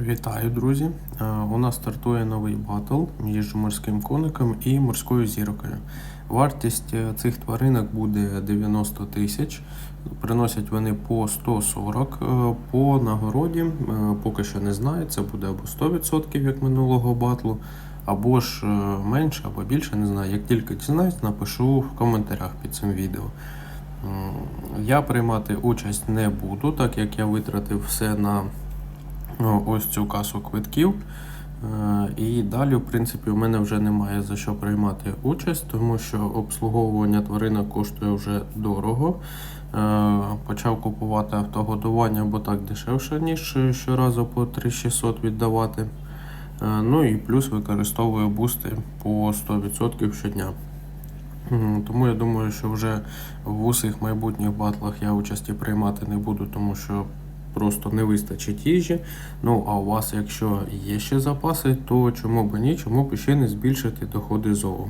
Вітаю, друзі! Е, У нас стартує новий батл між морським коником і морською зіркою. Вартість е, цих тваринок буде 90 тисяч. Приносять вони по 140 Е, по нагороді. Поки що не знаю, це буде або 100% як минулого батлу, або ж менше, або більше, не знаю. Як тільки дізнаюсь, напишу в коментарях під цим відео. Я приймати участь не буду, так як я витратив все на ось цю касу квитків. Е, І далі, в принципі, у мене вже немає за що приймати участь, тому що обслуговування тваринок коштує вже дорого. Е, Почав купувати автогодування, бо так дешевше, ніж щоразу по 3600 віддавати. Е, Ну і плюс використовую бусти по 100% щодня. Тому я думаю, що вже в усіх майбутніх батлах я участі приймати не буду, тому що просто не вистачить їжі. Ну а у вас, якщо є ще запаси, то чому б ні, чому б ще не збільшити доходи ЗОО.